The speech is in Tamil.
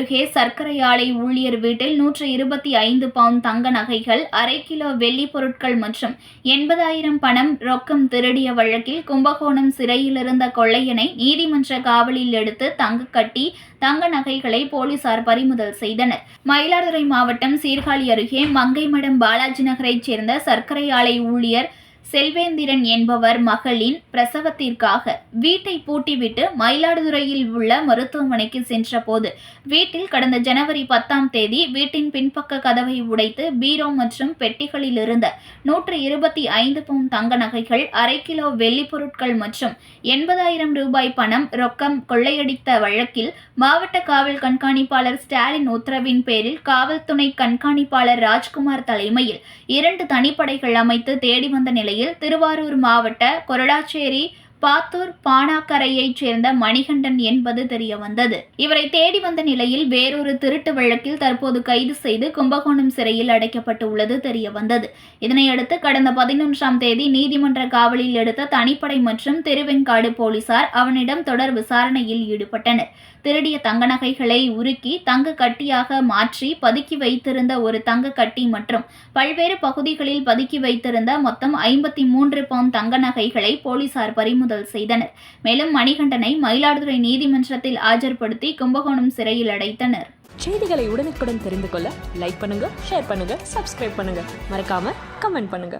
அருகே சர்க்கரை ஆலை ஊழியர் வீட்டில் நூற்று இருபத்தி ஐந்து பவுண்ட் தங்க நகைகள் அரை கிலோ வெள்ளி பொருட்கள் மற்றும் எண்பதாயிரம் பணம் ரொக்கம் திருடிய வழக்கில் கும்பகோணம் சிறையில் இருந்த கொள்ளையனை நீதிமன்ற காவலில் எடுத்து தங்க கட்டி தங்க நகைகளை போலீசார் பறிமுதல் செய்தனர். மயிலாடுதுறை மாவட்டம் சீர்காழி அருகே மங்கைமடம் பாலாஜி நகரைச் சேர்ந்த சர்க்கரை ஆலை ஊழியர் செல்வேந்திரன் என்பவர் மகளின் பிரசவத்திற்காக வீட்டை பூட்டிவிட்டு மயிலாடுதுறையில் உள்ள மருத்துவமனைக்கு சென்றபோது வீட்டில் கடந்த ஜனவரி பத்தாம் தேதி வீட்டின் பின்பக்க கதவை உடைத்து பீரோ மற்றும் பெட்டிகளில் இருந்த நூற்று இருபத்தி ஐந்து பவுன் தங்க நகைகள் அரை கிலோ வெள்ளி பொருட்கள் மற்றும் எண்பதாயிரம் ரூபாய் பணம் ரொக்கம் கொள்ளையடித்த வழக்கில் மாவட்ட காவல் கண்காணிப்பாளர் ஸ்டாலின் உத்தரவின் பேரில் காவல்துணை கண்காணிப்பாளர் ராஜ்குமார் தலைமையில் இரண்டு தனிப்படைகள் அமைத்து தேடி வந்த நிலை நிலையில் திருவாரூர் மாவட்ட கொரடாச்சேரி பாத்தூர் பானாக்கரையைச் சேர்ந்த மணிகண்டன் என்பது தெரிய வந்தது இவரை தேடி வந்த நிலையில் வேறொரு திருட்டு வழக்கில் தற்போது கைது செய்து கும்பகோணம் சிறையில் அடைக்கப்பட்டு உள்ளது தெரிய வந்தது இதனையடுத்து கடந்த பதினொன்றாம் தேதி நீதிமன்ற காவலில் எடுத்த தனிப்படை மற்றும் திருவெண்காடு போலீசார் அவனிடம் தொடர் விசாரணையில் ஈடுபட்டனர். திருடிய தங்க நகைகளை உருக்கி தங்க கட்டியாக மாற்றி பதுக்கி வைத்திருந்த ஒரு தங்க கட்டி மற்றும் பல்வேறு பகுதிகளில் பதுக்கி வைத்திருந்த மொத்தம் ஐம்பத்தி மூன்று பவுன் தங்க நகைகளை போலீசார் பறிமுதல் செய்தனர். மேலும் மணிகண்டனை மயிலாடுதுறை நீதிமன்றத்தில் ஆஜர்படுத்தி கும்பகோணம் சிறையில் அடைத்தனர். செய்திகளை உடனுக்குடன் தெரிந்து கொள்ள லைக் பண்ணுங்க ஷேர் பண்ணுங்க சப்ஸ்கிரைப் பண்ணுங்க. மறக்காம கமெண்ட் பண்ணுங்க.